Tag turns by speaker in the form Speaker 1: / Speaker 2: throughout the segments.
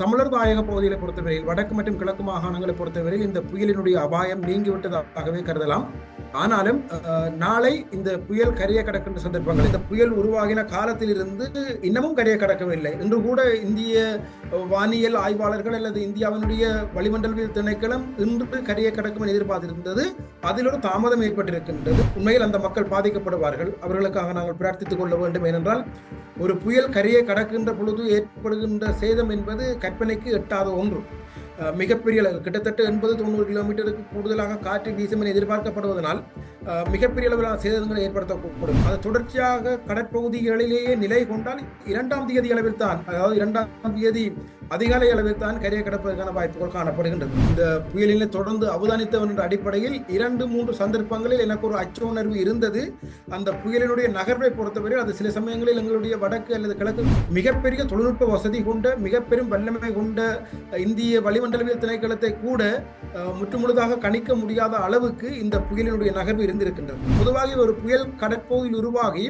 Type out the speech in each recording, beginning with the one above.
Speaker 1: தமிழர் தாயக பகுதிகளை பொறுத்தவரையில் வடக்கு மற்றும் கிழக்கு மாகாணங்களை பொறுத்தவரையில் இந்த புயலினுடைய அபாயம் நீங்கிவிட்டதாகவே கருதலாம். ஆனாலும் நாளை இந்த புயல் கரையை கடக்கின்ற சந்தர்ப்பங்கள் இந்த புயல் உருவாகின காலத்தில் இருந்து இன்னமும் கரையை கடக்கவில்லை. இன்று கூட இந்திய வானியல் ஆய்வாளர்கள் அல்லது இந்தியாவினுடைய வளிமண்டலவியல் திணைக்களம் இன்று கரையை கடக்கும் எதிர்பார்த்திருந்தது. அதில் ஒரு தாமதம் ஏற்பட்டிருக்கின்றது. உண்மையில் அந்த மக்கள் பாதிக்கப்படுவார்கள். அவர்களுக்காக நாங்கள் பிரார்த்தித்துக் கொள்ள வேண்டும். ஏனென்றால் ஒரு புயல் கரையை கடக்கின்ற பொழுது ஏற்படுகின்ற சேதம் என்பது கற்பனைக்கு எட்டாத ஒன்று. மிகப்பெரிய அளவு. கிட்டத்தட்ட எண்பது தொண்ணூறு கிலோமீட்டருக்கு கூடுதலாக காற்று வீசும் என எதிர்பார்க்கப்படுவதனால் மிகப்பெரிய அளவிலான சேதங்களை ஏற்படுத்தக்கூடும். அது தொடர்ச்சியாக கடற்பகுதிகளிலேயே நிலை கொண்டால் இரண்டாம் தேதி அளவில் தான் அதாவது இரண்டாம் தேதி அதிகாலை அளவில் தான் கரையை கடப்பதற்கான வாய்ப்புகள் காணப்படுகின்றது. இந்த புயலினை தொடர்ந்து அவதானித்தவன் என்ற அடிப்படையில் இரண்டு மூன்று சந்தர்ப்பங்களில் எனக்கு ஒரு அச்ச உணர்வு இருந்தது. அந்த புயலினுடைய நகர்வை பொறுத்தவரை அது சில சமயங்களில் எங்களுடைய வடக்கு அல்லது கிழக்கு மிகப்பெரிய தொழில்நுட்ப வசதி கொண்ட மிகப்பெரும் வல்லமை கொண்ட இந்திய வளிமண்டலவியல் திணைக்களத்தை கூட முற்றுமுழுதாக கணிக்க முடியாத அளவுக்கு இந்த புயலினுடைய நகர்வு இருந்திருக்கின்றது பொதுவாக ஒரு புயல் கடற்பகுதியில் உருவாகி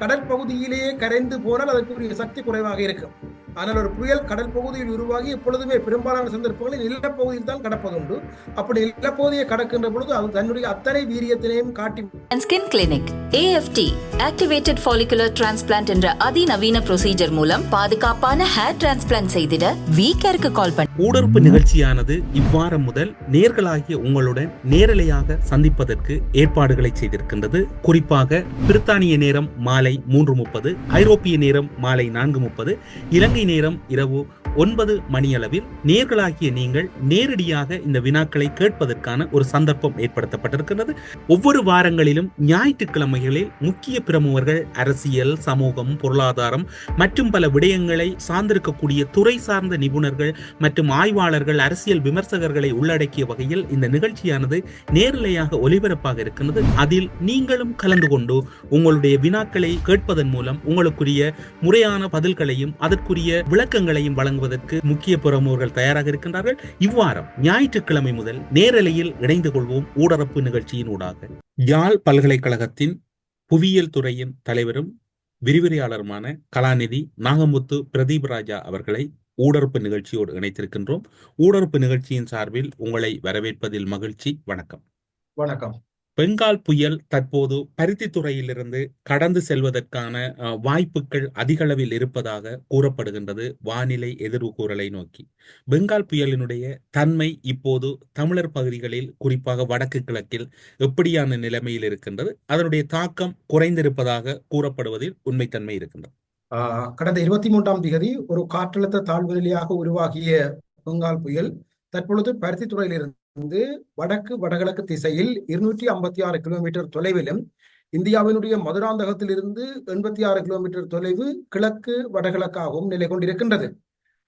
Speaker 1: கடற்பகுதியிலேயே கரைந்து போனால் அதற்குரிய சக்தி குறைவாக இருக்கும். ஆனால் ஒரு புயல் கடல் பகுதியில் உருவாகி எப்பொழுதுமே பெரும்பாலான சந்தர்ப்பங்களில் நிலப்பகுதியில் தான் கடப்பதுண்டு அப்படி நிலப்பகுதியை கடக்கின்ற பொழுது அது தன்னுடைய அத்தனை வீரியத்தினையும் காட்டி
Speaker 2: skin clinic AFT activated follicular transplant என்ற அதிநவீன ப்ரொசீஜர் மூலம் பாதுகாப்பான ஹேர் டிரான்ஸ்பிளான்ட் செய்திட வீக்கருக்கு கால் பண்ணி
Speaker 3: ஊடறுப்பு நிகழ்ச்சியானது இவ்வாரம் முதல் நேர்களாகிய உங்களுடன் நேரலையாக சந்திப்பதற்கு ஏற்பாடுகளை செய்திருக்கின்றது. குறிப்பாக பிரித்தானிய நேரம் மாலை மூன்று முப்பது ஐரோப்பிய நேரம் மாலை நான்கு முப்பது இலங்கை நேரம் இரவு ஒன்பது மணியளவில் நேர்களாகிய நீங்கள் நேரடியாக இந்த வினாக்களை கேட்பதற்கான ஒரு சந்தர்ப்பம் ஏற்படுத்தப்பட்டிருக்கிறது ஒவ்வொரு வாரங்களிலும் ஞாயிற்றுக்கிழமைகளில் முக்கிய பிரமுகர்கள் அரசியல் சமூகம் பொருளாதாரம் மற்றும் பல விடயங்களை சார்ந்திருக்கக்கூடிய துறை சார்ந்த நிபுணர்கள் மற்றும் ஆய்வாளர்கள் அரசியல் விமர்சகர்களை உள்ளடக்கிய வகையில் இந்த நிகழ்ச்சியானது நேரலையாக ஒலிபரப்பாக இருக்கிறது அதில் நீங்களும் கலந்து கொண்டு உங்களுடைய வினாக்களை கேட்பதன் மூலம் உங்களுக்குரிய முறையான பதில்களையும் அதற்குரிய விளக்கங்களையும் வழங்குவதற்கு முக்கிய பிரமுகர்கள் தயாராக இருக்கின்றார்கள். இவ்வாரம் ஞாயிற்றுக்கிழமை முதல் நேரலையில் இணைந்து கொள்வோம். ஊடரப்பு நிகழ்ச்சியின் ஊடாக. யாழ் பல்கலைக்கழகத்தின் புவியியல் துறையின் தலைவரும் விரிவுரையாளருமான கலாநிதி நாகமுத்து பிரதீப் ராஜா அவர்களை ஊடறுப்பு நிகழ்ச்சியோடு இணைத்திருக்கின்றோம். ஊடறுப்பு நிகழ்ச்சியின் சார்பில் உங்களை வரவேற்பதில் மகிழ்ச்சி. வணக்கம்.
Speaker 1: வணக்கம்.
Speaker 3: பெங்கால் புயல் தற்போது பருத்தித்துறையிலிருந்து கடந்து செல்வதற்கான வாய்ப்புகள் அதிகளவில் இருப்பதாக கூறப்படுகின்றது வானிலை எதிர்வு கூறலை நோக்கி. பெங்கால் புயலினுடைய தன்மை இப்போது தமிழர் பகுதிகளில் குறிப்பாக வடக்கு கிழக்கில் எப்படியான நிலைமையில் இருக்கின்றது அதனுடைய தாக்கம் குறைந்திருப்பதாக கூறப்படுவதில் உண்மைத்தன்மை இருக்கின்றது.
Speaker 1: ஆஹ் கடந்த இருபத்தி மூன்றாம் தேதி ஒரு காற்றழுத்த தாழ்வு நிலையாக உருவாகிய பெங்கால் புயல் தற்பொழுது பருத்தித்துறையிலிருந்து வடக்கு வடகிழக்கு திசையில் இருநூற்றி ஐம்பத்தி ஆறு கிலோமீட்டர் தொலைவிலும் இந்தியாவினுடைய மதுராந்தகத்திலிருந்து எண்பத்தி ஆறு கிலோமீட்டர் தொலைவு கிழக்கு வடகிழக்காகவும் நிலை கொண்டிருக்கின்றது.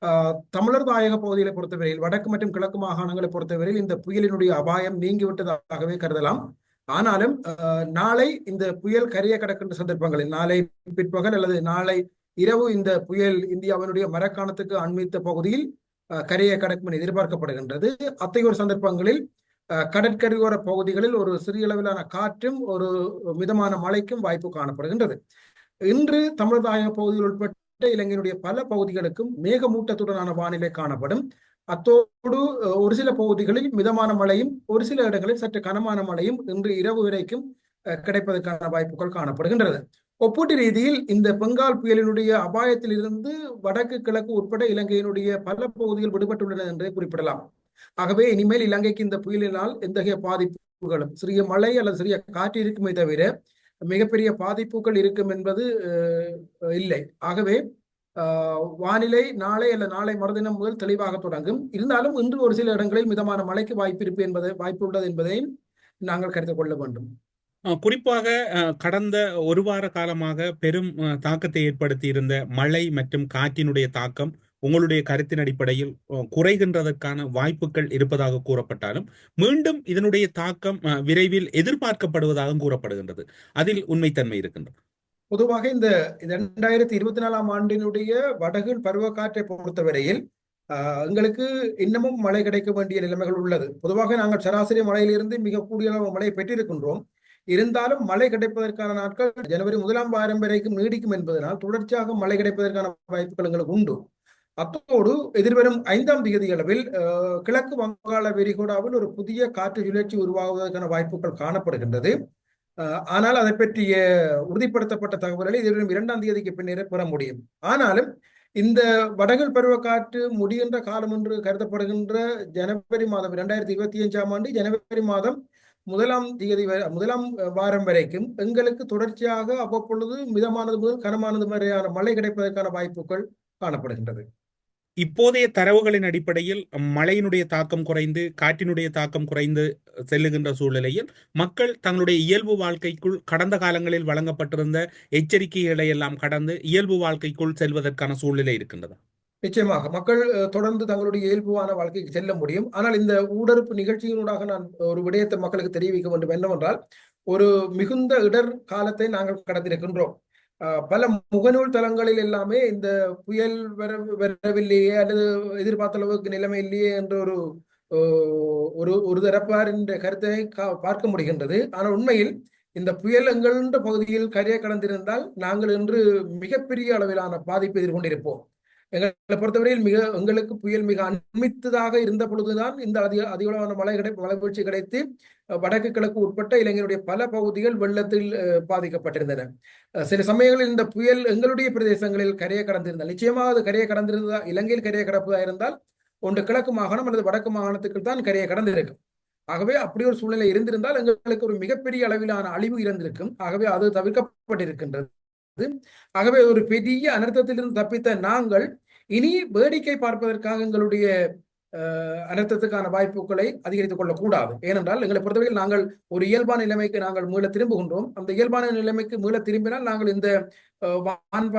Speaker 1: ஆஹ் தமிழர் தாயக பகுதிகளை பொறுத்தவரையில் வடக்கு மற்றும் கிழக்கு மாகாணங்களை பொறுத்தவரையில் இந்த புயலினுடைய அபாயம் நீங்கிவிட்டதாகவே கருதலாம். ஆனாலும் ஆஹ் நாளை இந்த புயல் கரையை கடக்கின்ற சந்தர்ப்பங்களில் நாளை பிற்பகல் அல்லது நாளை இரவு இந்த புயல் இந்தியாவினுடைய மரக்காணத்துக்கு அண்மித்த பகுதியில் கரையை கடக்கும் என எதிர்பார்க்கப்படுகின்றது. அத்தகைய சந்தர்ப்பங்களில் கடற்கரையோர பகுதிகளில் ஒரு சிறிய அளவிலான காற்றும் ஒரு மிதமான மழைக்கும் வாய்ப்பு காணப்படுகின்றது. இன்று தமிழதாய பகுதியில் உட்பட்ட இலங்கையினுடைய பல பகுதிகளுக்கும் மேகமூட்டத்துடனான வானிலை காணப்படும். அத்தோடு அஹ், ஒரு சில பகுதிகளில் மிதமான மழையும் ஒரு சில இடங்களில் சற்று கனமான மழையும் இன்று இரவு வரைக்கும் அஹ், கிடைப்பதற்கான வாய்ப்புகள் காணப்படுகின்றது. ஒப்பீட்டு ரீதியில் இந்த பெங்கால் புயலினுடைய அபாயத்திலிருந்து வடக்கு கிழக்கு உட்பட இலங்கையினுடைய பல பகுதிகள் விடுபட்டுள்ளன என்றே குறிப்பிடலாம். ஆகவே இனிமேல் இலங்கைக்கு இந்த புயலினால் எந்தகைய பாதிப்புகளும் சிறிய மழை அல்லது சிறிய காற்று இருக்குமே தவிர மிகப்பெரிய பாதிப்புகள் இருக்கும் என்பது அஹ், இல்லை. ஆகவே ஆஹ், வானிலை நாளை அல்ல நாளை மறுதினம் முதல் தெளிவாக தொடங்கும். இருந்தாலும் இன்று ஒரு சில இடங்களில் மிதமான மழைக்கு வாய்ப்பு இருப்பு என்பதை வாய்ப்பு உள்ளது என்பதையும் நாங்கள் கருத்தில் கொள்ள வேண்டும்.
Speaker 3: குறிப்பாக அஹ், கடந்த ஒரு வார காலமாக பெரும் அஹ், தாக்கத்தை ஏற்படுத்தி இருந்த மழை மற்றும் காற்றினுடைய தாக்கம் உங்களுடைய கருத்தின் அடிப்படையில் குறைகின்றதற்கான வாய்ப்புகள் இருப்பதாக கூறப்பட்டாலும் மீண்டும் இதனுடைய தாக்கம் அஹ், விரைவில் எதிர்பார்க்கப்படுவதாக கூறப்படுகின்றது. அதில் உண்மைத்தன்மை இருக்கின்றது.
Speaker 1: பொதுவாக இந்த இரண்டாயிரத்தி இருபத்தி நாலாம் ஆண்டினுடைய வடகிழ் பருவக்காற்றை பொறுத்தவரையில் ஆஹ், எங்களுக்கு இன்னமும் மழை கிடைக்க வேண்டிய நிலைமைகள் உள்ளது. பொதுவாக நாங்கள் சராசரி மழையிலிருந்து மிக கூடிய அளவு மழை பெற்றிருக்கின்றோம். இருந்தாலும் மழை கிடைப்பதற்கான நாட்கள் ஜனவரி முதலாம் வாரம் வரைக்கும் நீடிக்கும் என்பதனால் தொடர்ச்சியாக மழை கிடைப்பதற்கான வாய்ப்புகள் எங்களுக்கு உண்டு. அத்தோடு எதிர்வரும் ஐந்தாம் தேதி அளவில் கிழக்கு வங்காள விரிகுடாவில் ஒரு புதிய காற்று சுழற்சி உருவாகுவதற்கான வாய்ப்புகள் காணப்படுகின்றது. அஹ், ஆனால் அதை பற்றிய உறுதிப்படுத்தப்பட்ட தகவல்களை எதிர்வரும் இரண்டாம் தேதிக்கு பின்னரே பெற முடியும். ஆனாலும் இந்த வடகிழ் பருவக்காற்று முடிகின்ற காலம் என்று கருதப்படுகின்ற ஜனவரி மாதம் இரண்டாயிரத்தி இருபத்தி அஞ்சாம் ஆண்டு ஜனவரி மாதம் முதலாம் தேதி வரை முதலாம் வாரம் வரைக்கும் எங்களுக்கு தொடர்ச்சியாக அவ்வப்பொழுது மிதமானது முதல் கனமானது வரையான மழை கிடைப்பதற்கான வாய்ப்புகள் காணப்படுகின்றது.
Speaker 3: இப்போதைய தரவுகளின் அடிப்படையில் மழையினுடைய தாக்கம் குறைந்து காற்றினுடைய தாக்கம் குறைந்து செல்லுகின்ற சூழ்நிலையில் மக்கள் தங்களுடைய இயல்பு வாழ்க்கைக்குள் கடந்த காலங்களில் வழங்கப்பட்டிருந்த எச்சரிக்கைகளை எல்லாம் கடந்து இயல்பு வாழ்க்கைக்குள் செல்வதற்கான சூழ்நிலை இருக்கின்றது.
Speaker 1: நிச்சயமாக மக்கள் தொடர்ந்து தங்களுடைய இயல்புவான வாழ்க்கைக்கு செல்ல முடியும். ஆனால் இந்த ஊடறுப்பு நிகழ்ச்சியினூடாக நான் ஒரு விடயத்தை மக்களுக்கு தெரிவிக்க வேண்டும் என்னவென்றால் ஒரு மிகுந்த இடர் காலத்தை நாங்கள் கடந்திருக்கின்றோம். பல முகநூல் தளங்களில் எல்லாமே இந்த புயல் வர வரவில்லையே அல்லது எதிர்பார்த்த அளவுக்கு நிலைமை இல்லையே என்ற ஒரு ஒரு ஒரு ஒரு என்ற கருத்தை கா- பார்க்க முடிகின்றது. ஆனால் உண்மையில் இந்த புயல் எங்கள்ன்ற பகுதியில் கரையை கடந்திருந்தால் நாங்கள் இன்று மிகப்பெரிய அளவிலான பாதிப்பை எதிர்கொண்டிருப்போம். எங்களை பொறுத்தவரையில் மிக எங்களுக்கு புயல் மிக அண்மித்ததாக இருந்த பொழுதுதான் இந்த அதிக அதிகளவான மழை கிடை மழை வீழ்ச்சி கிடைத்து வடக்கு கிழக்கு உட்பட்ட இலங்கையினுடைய பல பகுதிகள் வெள்ளத்தில் பாதிக்கப்பட்டிருந்தன. சில சமயங்களில் இந்த புயல் எங்களுடைய பிரதேசங்களில் கரையை கடந்திருந்தால் நிச்சயமாக அது கரையை கடந்திருந்ததா இலங்கையில் கரையை கடப்பதாக இருந்தால் ஒன்று கிழக்கு மாகாணம் அல்லது வடக்கு மாகாணத்துக்கு தான் கரையை கடந்திருக்கும். ஆகவே அப்படி ஒரு சூழ்நிலை இருந்திருந்தால் எங்களுக்கு ஒரு மிகப்பெரிய அளவிலான அழிவு இருந்திருக்கும் ஆகவே அது தவிர்க்கப்பட்டிருக்கின்றது. ஆகவே ஒரு பெரிய அனர்த்தத்திலிருந்து தப்பித்த நாங்கள் இனி வேடிக்கை பார்ப்பதற்காக எங்களுடைய அனர்த்தத்துக்கான வாய்ப்புகளை அதிகரித்துக் கொள்ளக்கூடாது. ஏனென்றால் எங்களை பொறுத்தவரையில் நாங்கள் ஒரு இயல்பான நிலைமைக்கு நாங்கள் மீள திரும்புகின்றோம். அந்த இயல்பான நிலைமைக்கு மீள திரும்பினால் நாங்கள் இந்த அஹ், வான்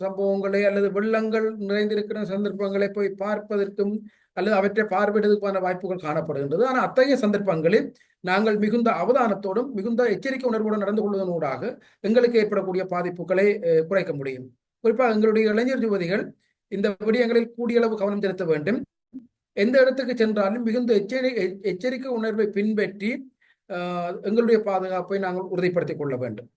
Speaker 1: சம்பவங்களை அல்லது வெள்ளங்கள் நிறைந்திருக்கிற சந்தர்ப்பங்களை போய் பார்ப்பதற்கும் அல்லது அவற்றை பார்வையிடுவதற்கான வாய்ப்புகள் காணப்படுகின்றது. ஆனால் அத்தகைய சந்தர்ப்பங்களில் நாங்கள் மிகுந்த அவதானத்தோடும் மிகுந்த எச்சரிக்கை உணர்வோடு நடந்து கொள்வதனூடாக எங்களுக்கு ஏற்படக்கூடிய பாதிப்புகளை குறைக்க முடியும். குறிப்பாக எங்களுடைய இளைஞர் யுவதிகள் இந்த விடயங்களில் கூடிய அளவு கவனம் செலுத்த வேண்டும். எந்த இடத்துக்கு சென்றாலும் மிகுந்த எச்சரி எச்சரிக்கை உணர்வை பின்பற்றி எங்களுடைய பாதுகாப்பை நாங்கள் உறுதிப்படுத்திக் கொள்ள வேண்டும்.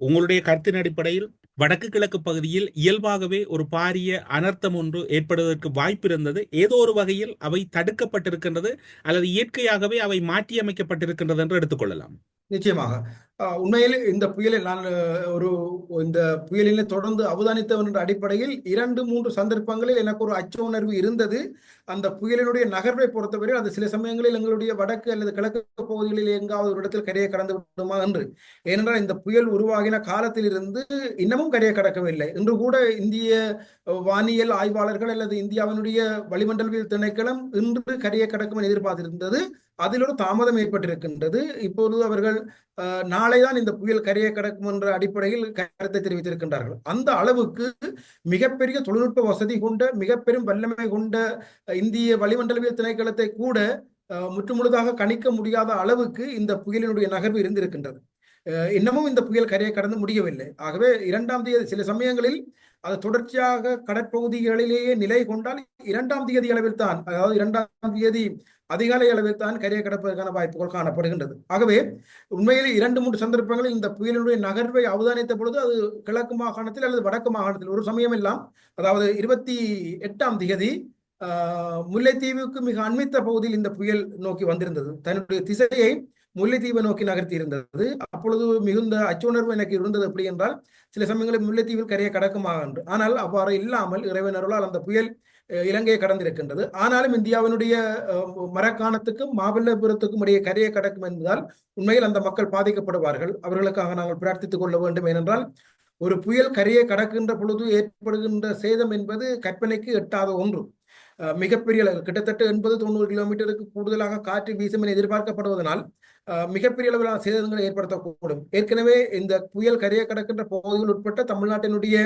Speaker 3: உங்களுடைய கருத்தின் அடிப்படையில் வடக்கு கிழக்கு பகுதியில் இயல்பாகவே ஒரு பாரிய அனர்த்தம் ஒன்று ஏற்படுவதற்கு வாய்ப்பு இருந்தது ஏதோ ஒரு வகையில் அவை தடுக்கப்பட்டிருக்கின்றது அல்லது இயற்கையாகவே அவை மாற்றியமைக்கப்பட்டிருக்கின்றது என்று எடுத்துக்கொள்ளலாம்.
Speaker 1: நிச்சயமாக. உண்மையில் இந்த புயலை நான் ஒரு இந்த புயலினை தொடர்ந்து அவதானித்தவன் என்ற அடிப்படையில் இரண்டு மூன்று சந்தர்ப்பங்களில் எனக்கு ஒரு அச்ச உணர்வு இருந்தது. அந்த புயலினுடைய நகர்வை பொறுத்தவரை அது சில சமயங்களில் எங்களுடைய வடக்கு அல்லது கிழக்கு பகுதிகளில் எங்காவது ஒரு இடத்தில் கரையை கடந்து விடுமா என்று. ஏனென்றால் இந்த புயல் உருவாகின காலத்தில் இருந்து இன்னமும் கரையை கடக்கவில்லை. இன்று கூட இந்திய வானியல் ஆய்வாளர்கள் அல்லது இந்தியாவினுடைய வளிமண்டலவியல் திணைக்களம் இன்று கரையை கடக்கும் என எதிர்பார்த்திருந்தது. அதில் ஒரு தாமதம் ஏற்பட்டிருக்கின்றது. இப்போது அவர்கள் நாளைதான் இந்த புயல் கரையை கடக்கும் என்ற அடிப்படையில் கருத்தை தெரிவித்திருக்கின்றார்கள். அந்த அளவுக்கு மிகப்பெரிய தொழில்நுட்ப வசதி கொண்ட மிகப்பெரும் வல்லமை கொண்ட இந்திய வளிமண்டலவியல் திணைக்களத்தை கூட முற்றுமுழுதாக கணிக்க முடியாத அளவுக்கு இந்த புயலினுடைய நகர்வு இருந்திருக்கின்றது. இன்னமும் இந்த புயல் கரையை கடந்து முடியவில்லை. ஆகவே இரண்டாம் தேதி சில சமயங்களில் அது தொடர்ச்சியாக கடற்பகுதிகளிலேயே நிலை கொண்டால் இரண்டாம் தேதி அளவில் தான் அதாவது இரண்டாம் தேதி அதிகாலை அளவில் தான் கரையை கடப்பதற்கான வாய்ப்புகள் காணப்படுகின்றது. ஆகவே உண்மையில் இரண்டு மூன்று சந்தர்ப்பங்களில் இந்த புயலினுடைய நகர்வை அவதானித்த பொழுது அது கிழக்கு மாகாணத்தில் அல்லது வடக்கு மாகாணத்தில் ஒரு சமயம் எல்லாம் அதாவது இருபத்தி எட்டாம் திகதி முல்லைத்தீவுக்கு மிக அண்மித்த பகுதியில் இந்த புயல் நோக்கி வந்திருந்தது. தன்னுடைய திசையை முல்லைத்தீவை நோக்கி நகர்த்தி இருந்தது அப்பொழுது மிகுந்த அச்சுணர்வு எனக்கு இருந்தது. எப்படி என்றால் சில சமயங்களில் முல்லைத்தீவில் கரையை கடக்குமாக என்று. ஆனால் அவ்வாறு இல்லாமல் இறைவன் அந்த புயல் இலங்கையை கடந்திருக்கின்றது. ஆனாலும் இந்தியாவினுடைய மரக்கானத்துக்கும் மரக்காணத்துக்கும் மாமல்லபுரத்துக்கும் இடையே கரையை கடக்கும் என்பதால் உண்மையில் அந்த மக்கள் பாதிக்கப்படுவார்கள். அவர்களுக்காக நாங்கள் பிரார்த்தித்துக் கொள்ள வேண்டும். ஏனென்றால் ஒரு புயல் கரையை கடக்கின்ற பொழுது ஏற்படுகின்ற சேதம் என்பது கற்பனைக்கு எட்டாத ஒன்று. மிகப்பெரிய அளவு கிட்டத்தட்ட எண்பது தொண்ணூறு கிலோமீட்டருக்கு கூடுதலாக காற்று வீசும் என எதிர்பார்க்கப்படுவதனால் மிகப்பெரிய அளவிலான சேதங்களை ஏற்படுத்தக்கூடும். ஏற்கனவே இந்த புயல் கரையை கடக்கின்ற பகுதிகள் உட்பட்ட தமிழ்நாட்டினுடைய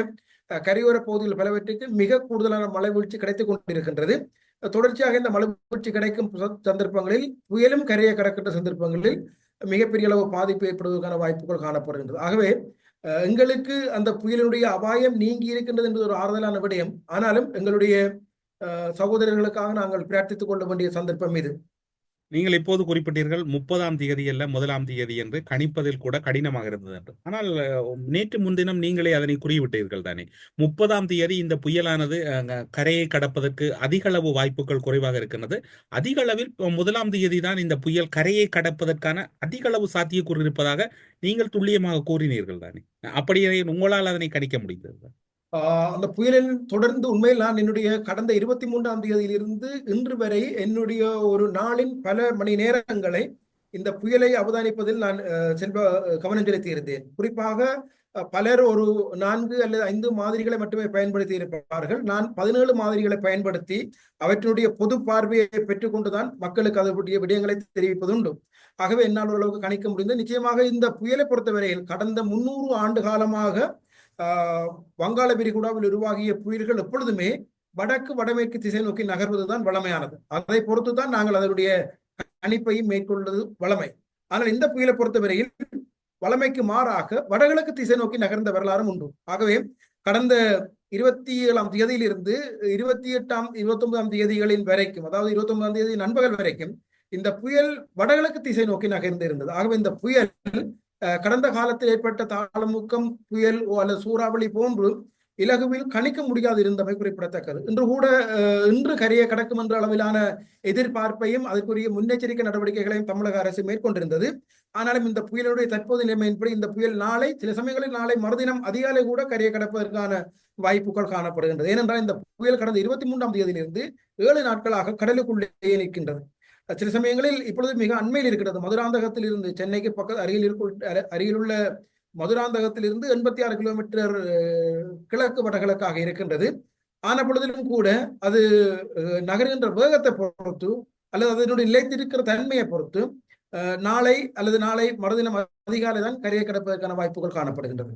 Speaker 1: கரையோர பகுதிகள் பலவற்றுக்கு மிக கூடுதலான மழை வீழ்ச்சி கிடைத்துக் கொண்டிருக்கின்றது. தொடர்ச்சியாக இந்த மழை வீழ்ச்சி கிடைக்கும் சந்தர்ப்பங்களில் புயலும் கரையை கடக்கின்ற சந்தர்ப்பங்களில் மிகப்பெரிய அளவு பாதிப்பு ஏற்படுவதற்கான வாய்ப்புகள் காணப்படுகின்றது. ஆகவே எங்களுக்கு அந்த புயலினுடைய அபாயம் நீங்கி இருக்கின்றது என்பது ஒரு ஆறுதலான விடயம். ஆனாலும் எங்களுடைய சகோதரர்களுக்காக நாங்கள் பிரார்த்தித்துக் கொள்ள வேண்டிய சந்தர்ப்பம் இது.
Speaker 3: நீங்கள் இப்போது குறிப்பிட்டீர்கள் முப்பதாம் தேதி அல்ல முதலாம் தேதி என்று கணிப்பதில் கூட கடினமாக இருந்தது என்று. ஆனால் நேற்று முன்தினம் நீங்களே அதனை குறிவிட்டீர்கள் தானே. முப்பதாம் தேதி இந்த புயலானது கரையை கடப்பதற்கு அதிக அளவு வாய்ப்புகள் குறைவாக இருக்கின்றது. அதிக அளவில் முதலாம் தேதி தான் இந்த புயல் கரையை கடப்பதற்கான அதிக அளவு சாத்தியக்கூறு இருப்பதாக நீங்கள் துல்லியமாக கூறினீர்கள் தானே. அப்படியே உங்களால் அதனை கணிக்க முடிந்தது.
Speaker 1: அந்த புயலில் தொடர்ந்து உண்மையில் நான் என்னுடைய கடந்த இருபத்தி மூன்றாம் தேதியிலிருந்து இன்று வரை என்னுடைய ஒரு நாளின் பல மணி நேரங்களை இந்த புயலை அவதானிப்பதில் நான் செல்வ கவனம் செலுத்தியிருந்தேன். குறிப்பாக பலர் ஒரு நான்கு அல்லது ஐந்து மாதிரிகளை மட்டுமே பயன்படுத்தி இருப்பார்கள். நான் பதினேழு மாதிரிகளை பயன்படுத்தி அவற்றினுடைய பொது பார்வையை பெற்றுக்கொண்டுதான் மக்களுக்கு அதனுடைய விடயங்களை தெரிவிப்பதுண்டு ஆகவே என்னால் ஓரளவுக்கு கணிக்க முடிந்தது. நிச்சயமாக இந்த புயலை பொறுத்தவரையில் கடந்த முன்னூறு ஆண்டு காலமாக வங்காள விரிகுடாவில் உருவாகிய புயல்கள் எப்பொழுதுமே வடக்கு வடமேற்கு திசை நோக்கி நகர்வதுதான் வளமையானது. அதை பொறுத்து தான் நாங்கள் அதனுடைய கணிப்பையும் மேற்கொள்வது வளமை. ஆனால் இந்த புயலை பொறுத்தவரையில் வளமைக்கு மாறாக வடகிழக்கு திசை நோக்கி நகர்ந்த வரலாறும் உண்டு. ஆகவே கடந்த இருபத்தி ஏழாம் தேதியிலிருந்து இருபத்தி எட்டாம் இருபத்தி ஒன்பதாம் தேதிகளின் வரைக்கும் அதாவது இருபத்தி ஒன்பதாம் தேதி நண்பகல் வரைக்கும் இந்த புயல் வடகிழக்கு திசை நோக்கி நகர்ந்து இருந்தது ஆகவே இந்த புயல் கடந்த காலத்தில் ஏற்பட்ட தாளமுக்கம் புயல் அல்லது சூறாவளி போன்று இலகுவில் கணிக்க முடியாது இருந்தமை குறிப்பிடத்தக்கது. இன்று கூட இன்று கரையை கடக்கும் என்ற அளவிலான எதிர்பார்ப்பையும் அதற்குரிய முன்னெச்சரிக்கை நடவடிக்கைகளையும் தமிழக அரசு மேற்கொண்டிருந்தது. ஆனாலும் இந்த புயலுடைய தற்போதைய நிலைமையின்படி இந்த புயல் நாளை சில சமயங்களில் நாளை மறுதினம் அதிகாலை கூட கரையை கடப்பதற்கான வாய்ப்புகள் காணப்படுகின்றது. ஏனென்றால் இந்த புயல் கடந்த இருபத்தி மூன்றாம் தேதியிலிருந்து ஏழு நாட்களாக கடலுக்குள்ளேயே நிற்கின்றது. சில சமயங்களில் இப்பொழுது மிக அண்மையில் இருக்கிறது. மதுராந்தகத்தில் இருந்து சென்னைக்கு பக்கத்து அருகில் இருக்க அருகில் உள்ள மதுராந்தகத்தில் இருந்து எண்பத்தி ஆறு கிலோமீட்டர் அஹ், கிழக்கு வடகிழக்காக இருக்கின்றது. ஆன பொழுதிலும் கூட அது அஹ், நகருகின்ற வேகத்தை பொறுத்து அல்லது அதனுடைய நிலைத்திருக்கிற தன்மையை பொறுத்து அஹ், நாளை அல்லது நாளை மறுதினம் அதிகாலை தான் கரையை கிடப்பதற்கான வாய்ப்புகள் காணப்படுகின்றது.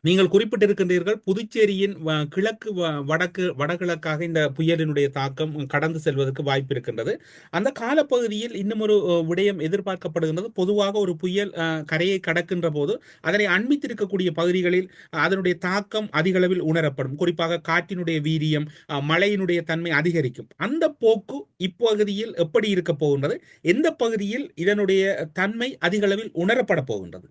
Speaker 3: நீங்கள் குறிப்பிட்டிருக்கின்றீர்கள் புதுச்சேரியின் வ- கிழக்கு வ- வடக்கு வடகிழக்காக இந்த புயலினுடைய தாக்கம் கடந்து செல்வதற்கு வாய்ப்பு இருக்கின்றது அந்த காலப்பகுதியில் இன்னும் ஒரு விடயம் எதிர்பார்க்கப்படுகின்றது. பொதுவாக ஒரு புயல் கரையை கடக்கின்ற போது அதனை அண்மித்திருக்கக்கூடிய பகுதிகளில் அதனுடைய தாக்கம் அதிகளவில் உணரப்படும். குறிப்பாக காற்றினுடைய வீரியம் மழையினுடைய தன்மை அதிகரிக்கும். அந்த போக்கு இப்பகுதியில் எப்படி இருக்க போகின்றது? எந்த பகுதியில் இதனுடைய தன்மை அதிகளவில் உணரப்பட போகின்றது?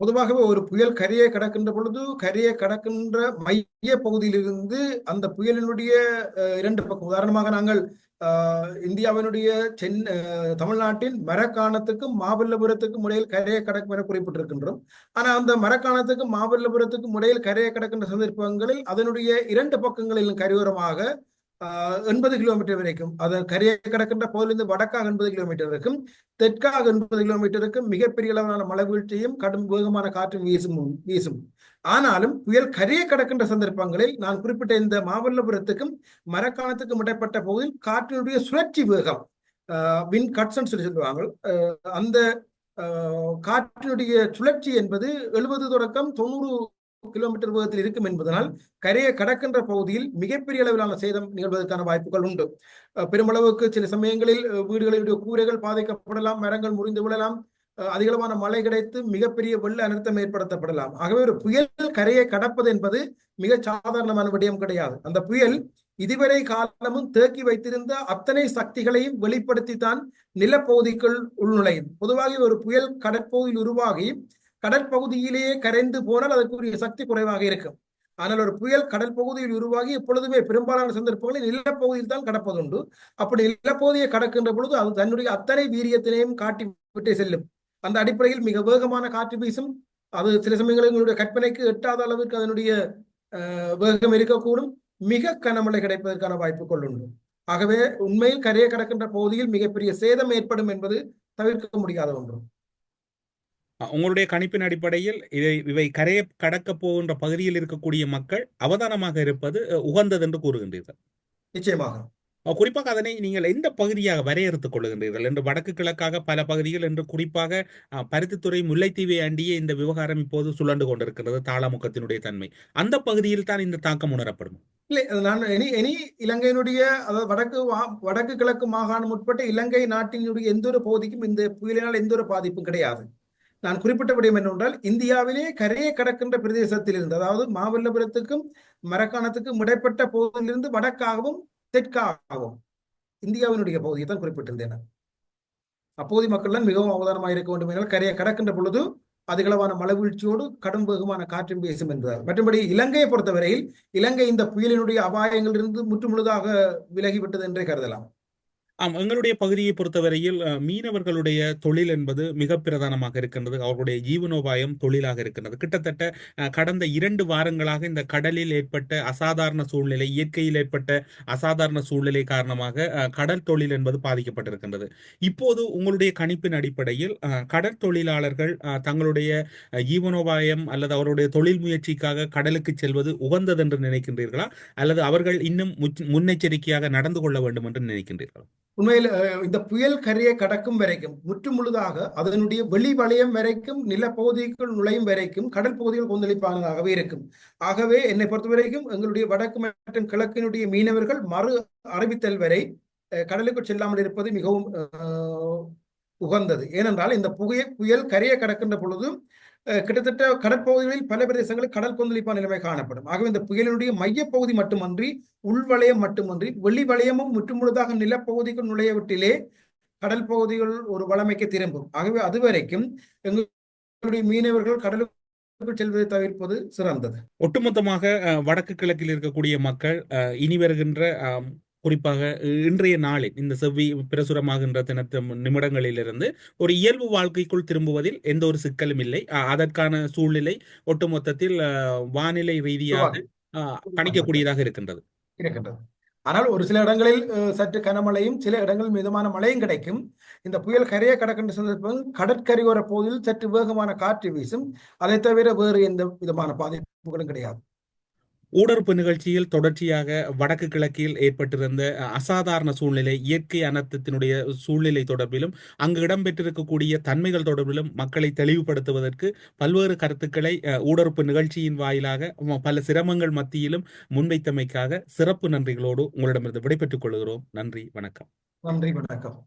Speaker 1: பொதுவாகவே ஒரு புயல் கரையை கடக்கின்ற பொழுது கரையை கடக்கின்ற மைய பகுதியிலிருந்து அந்த புயலினுடைய இரண்டு பக்கம். உதாரணமாக நாங்கள் இந்தியாவினுடைய சென் தமிழ்நாட்டின் மரக்காணத்துக்கும் மாமல்லபுரத்துக்கும் இடையில் கரையை கடக்கும் என குறிப்பிட்டிருக்கின்றோம். ஆனால் அந்த மரக்காணத்துக்கும் மாமல்லபுரத்துக்கும் இடையில் கரையை கடக்கின்ற சந்தர்ப்பங்களில் அதனுடைய இரண்டு பக்கங்களிலும் கரையோரமாக எண்பது கிலோமீட்டர் வரைக்கும். அது கரையை கிடக்கின்ற பகுதியிலிருந்து வடக்காக எண்பது கிலோமீட்டர் வரைக்கும். தெற்காக எண்பது கிலோமீட்டருக்கும் மிகப்பெரிய அளவிலான மழை வீழ்ச்சியும் கடும் வேகமான காற்றும் வீசும் வீசும். ஆனாலும் புயல் கரையை கடக்கின்ற சந்தர்ப்பங்களில் நான் குறிப்பிட்ட இந்த மாமல்லபுரத்துக்கும் மரக்காணத்துக்கும் இடைப்பட்ட பகுதியில் காற்றினுடைய சுழற்சி வேகம் வின் கட்ஸ்ன்னு சொல்லி சொல்லுவாங்க. அந்த ஆஹ் காற்றினுடைய சுழற்சி என்பது எழுபது தொடக்கம் தொண்ணூறு கிலோமீட்டர் வேகத்தில் இருக்கும் என்பதனால் கரையை கடக்கின்ற பகுதியில் மிகப்பெரிய அளவிலான சேதம் நிகழ்வதற்கான வாய்ப்புகள் உண்டு. பெருமளவுக்கு சில சமயங்களில் அஹ் வீடுகளுடைய கூரைகள் பாதிக்கப்படலாம் மரங்கள் முறிந்து விடலாம் அதிகளவான மழை கிடைத்து மிகப்பெரிய வெள்ள அனர்த்தம் ஏற்படுத்தப்படலாம். ஆகவே ஒரு புயல் கரையை கடப்பது என்பது மிக சாதாரணமான விடயம் கிடையாது. அந்த புயல் இதுவரை காலமும் தேக்கி வைத்திருந்த அத்தனை சக்திகளையும் வெளிப்படுத்தித்தான் நிலப்பகுதிக்குள் உள்நுழையும். பொதுவாக ஒரு புயல் கடற்பகுதியில் உருவாகி கடற்பகுதியிலேயே கரைந்து போனால் அதற்குரிய சக்தி குறைவாக இருக்கும். ஆனால் ஒரு புயல் கடல் பகுதியில் உருவாகி எப்பொழுதுமே பெரும்பாலான சந்தர்ப்பங்களில் நிலப்பகுதியில் தான் கடப்பதுண்டு. அப்படி நிலப்பகுதியை கடக்கின்ற பொழுது அது தன்னுடைய அத்தனை வீரியத்தினையும் காட்டி விட்டே செல்லும். அந்த அடிப்படையில் மிக வேகமான காற்று வீசும். அது சில சமயங்களில் எங்களுடைய கற்பனைக்கு எட்டாத அளவிற்கு அதனுடைய அஹ், வேகம் இருக்கக்கூடும். மிக கனமழை கிடைப்பதற்கான வாய்ப்புகள் உண்டு. ஆகவே உண்மையில் கரையை கடக்கின்ற பகுதியில் மிகப்பெரிய சேதம் ஏற்படும் என்பது தவிர்க்க முடியாத ஒன்று.
Speaker 3: உங்களுடைய கணிப்பின் அடிப்படையில் இதை இவை கரையை கடக்கப் போகின்ற பகுதியில் இருக்கக்கூடிய மக்கள் அவதானமாக இருப்பது உகந்தது என்று கூறுகின்றீர்கள்.
Speaker 1: நிச்சயமாக.
Speaker 3: குறிப்பாக அதனை நீங்கள் எந்த பகுதியாக வரையறுத்துக் கொள்ளுகின்றீர்கள் என்று வடக்கு கிழக்காக பல பகுதிகள் என்று குறிப்பாக பருத்தித்துறை முல்லைத்தீவை அண்டியே இந்த விவகாரம் இப்போது சுழண்டு கொண்டிருக்கிறது தாளமுக்கத்தினுடைய தன்மை. அந்த பகுதியில் தான் இந்த தாக்கம் உணரப்படும்?
Speaker 1: இல்லை நான் இனி இனி இலங்கையினுடைய அதாவது வடக்கு வடக்கு கிழக்கு மாகாணம் உட்பட்ட இலங்கை நாட்டினுடைய எந்த ஒரு பகுதிக்கும் இந்த புயலினால் எந்த ஒரு பாதிப்பும் கிடையாது. நான் குறிப்பிட்ட விடயம் என்னவென்றால் இந்தியாவிலே கரையை கடக்கின்ற பிரதேசத்திலிருந்து அதாவது மாமல்லபுரத்துக்கும் மரக்காணத்துக்கும் இடைப்பட்ட பகுதியிலிருந்து வடக்காகவும் தெற்காகவும் இந்தியாவினுடைய பகுதியை தான் குறிப்பிட்டிருந்தேன் அப்போது மக்கள்லாம் மிகவும் அவதானமாக இருக்க வேண்டும் என்றால் கரையை கடக்கின்ற பொழுது அதிகளவான மலைவீழ்ச்சியோடு கடும் வேகமான காற்றும் பேசும் என்பதால். மற்றபடி இலங்கையை பொறுத்தவரையில் இலங்கை இந்த புயலினுடைய அபாயங்களிலிருந்து முற்றுமுழுதாக விலகிவிட்டது என்றே கருதலாம்.
Speaker 3: ஆம் எங்களுடைய பகுதியை பொறுத்தவரையில் மீனவர்களுடைய தொழில் என்பது மிக பிரதானமாக இருக்கின்றது. அவர்களுடைய ஜீவனோபாயம் தொழிலாக இருக்கின்றது. கிட்டத்தட்ட கடந்த இரண்டு வாரங்களாக இந்த கடலில் ஏற்பட்ட அசாதாரண சூழ்நிலை இயற்கையில் ஏற்பட்ட அசாதாரண சூழ்நிலை காரணமாக கடல் தொழில் என்பது பாதிக்கப்பட்டிருக்கின்றது. இப்போது உங்களுடைய கணிப்பின் அடிப்படையில் கடல் தொழிலாளர்கள் அஹ், தங்களுடைய ஜீவனோபாயம் அல்லது அவருடைய தொழில் முயற்சிக்காக கடலுக்கு செல்வது உகந்தது என்று நினைக்கின்றீர்களா? அல்லது அவர்கள் இன்னும் முன்னெச்சரிக்கையாக நடந்து கொள்ள வேண்டும் என்று நினைக்கின்றீர்களா?
Speaker 1: உண்மையில் இந்த புயல் கரையை கடக்கும் வரைக்கும் முற்றுமுழுதாக அதனுடைய வெளி வளையம் வரைக்கும் நிலப்பகுதிக்குள் நுழையும் வரைக்கும் கடல் பகுதிகள் கொந்தளிப்பானதாகவே இருக்கும். ஆகவே என்னை பொறுத்த வரைக்கும் எங்களுடைய வடக்கு மற்றும் கிழக்கினுடைய மீனவர்கள் மறு அறிவித்தல் வரை அஹ், கடலுக்குள் செல்லாமல் இருப்பது மிகவும் உகந்தது. ஏனென்றால் இந்த புகைய புயல் கரையை கடக்கின்ற பொழுது கிட்டத்தட்ட கடற்பகுதிகளில் பல பிரதேசங்களில் கடல் கொந்தளிப்பான நிலைமை காணப்படும். ஆகவே இந்த புயலினுடைய மையப்பகுதி மட்டுமன்றி உள்வளையம் மட்டுமன்றி வெளி வளையமும் முற்றுமுழுதாக நிலப்பகுதிகள் நுழையவிட்டிலே கடல் பகுதிகள் ஒரு வளமைக்கு திரும்பும். ஆகவே அதுவரைக்கும் எங்களுடைய மீனவர்கள் கடலுக்கு செல்வதை தவிர்ப்பது சிறந்தது.
Speaker 3: ஒட்டுமொத்தமாக வடக்கு கிழக்கில் இருக்கக்கூடிய மக்கள் இனி வருகின்ற குறிப்பாக இன்றைய நாளில் இந்த செவ்வி பிரசுரமாகின்ற தினத்த நிமிடங்களிலிருந்து ஒரு இயல்பு வாழ்க்கைக்குள் திரும்புவதில் எந்த ஒரு சிக்கலும் இல்லை. அதற்கான சூழ்நிலை ஒட்டுமொத்தத்தில் வானிலை ரீதியாக கணிக்கக்கூடியதாக இருக்கின்றது.
Speaker 1: இருக்கின்றது. ஆனால் ஒரு சில இடங்களில் சற்று கனமழையும் சில இடங்களில் மிதமான மழையும் கிடைக்கும். இந்த புயல் கரையை கடக்கின்ற சந்தர்ப்பம் கடற்கரையோர பகுதியில் சற்று வேகமான காற்று வீசும். அதை தவிர வேறு எந்த விதமான பாதிப்புகளும் கிடையாது.
Speaker 3: ஊடறுப்பு நிகழ்ச்சியில் தொடர்ச்சியாக வடக்கு கிழக்கில் ஏற்பட்டிருந்த அசாதாரண சூழ்நிலை இயற்கை அனர்த்தத்தினுடைய சூழ்நிலை தொடர்பிலும் அங்கு இடம்பெற்றிருக்கக்கூடிய தன்மைகள் தொடர்பிலும் மக்களை தெளிவுபடுத்துவதற்கு பல்வேறு கருத்துக்களை ஊடறுப்பு நிகழ்ச்சியின் வாயிலாக பல சிரமங்கள் மத்தியிலும் முன்வைத்தமைக்காக சிறப்பு நன்றிகளோடு உங்களிடமிருந்து விடைபெற்றுக் கொள்கிறோம். நன்றி வணக்கம்.
Speaker 1: நன்றி வணக்கம்.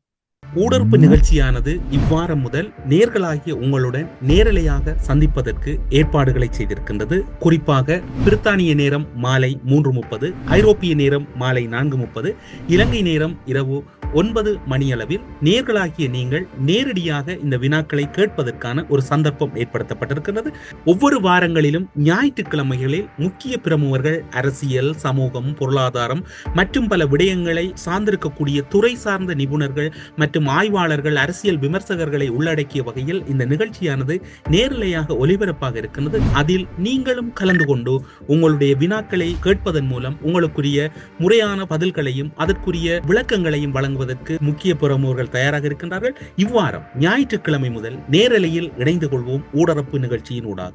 Speaker 3: ஊடறுப்பு நிகழ்ச்சியானது இவ்வாரம் முதல் நேர்களாகிய உங்களுடன் நேரலையாக சந்திப்பதற்கு ஏற்பாடுகளை செய்திருக்கின்றது. குறிப்பாக பிரித்தானிய நேரம் மாலை மூன்று முப்பது ஐரோப்பிய நேரம் மாலை நான்கு முப்பது இலங்கை நேரம் இரவு ஒன்பது மணியளவில் நேர்களாகிய நீங்கள் நேரடியாக இந்த வினாக்களை கேட்பதற்கான ஒரு சந்தர்ப்பம் ஏற்படுத்தப்பட்டிருக்கிறது ஒவ்வொரு வாரங்களிலும் ஞாயிற்றுக்கிழமைகளில் முக்கிய பிரமுகர்கள் அரசியல் சமூகம் பொருளாதாரம் மற்றும் பல விடயங்களை சார்ந்திருக்கக்கூடிய துறை சார்ந்த நிபுணர்கள் மற்றும் ஆய்வாளர்கள் அரசியல் விமர்சகர்களை உள்ளடக்கிய வகையில் இந்த நிகழ்ச்சியானது நேரலையாக ஒலிபரப்பாக இருக்கிறது அதில் நீங்களும் கலந்து கொண்டு உங்களுடைய வினாக்களை கேட்பதன் மூலம் உங்களுக்குரிய முறையான பதில்களையும் அதற்குரிய விளக்கங்களையும் வழங்குவதற்கு முக்கிய பிரமுகர்கள் தயாராக இருக்கின்றார்கள். இவ்வாரம் ஞாயிற்றுக்கிழமை முதல் நேரலையில் இணைந்து கொள்வோம். ஊடரப்பு நிகழ்ச்சியின் ஊடாக.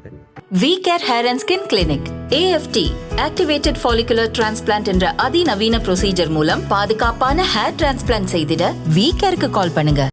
Speaker 2: V care hair and skin clinic AFT activated follicular transplant என்ற அதிநவீன ப்ரொசீஜர் மூலம் பாதுகாப்பான ஹேர் டிரான்ஸ்பிளான்ட் செய்திட வி கேருக்கு கால் பண்ணுங்க.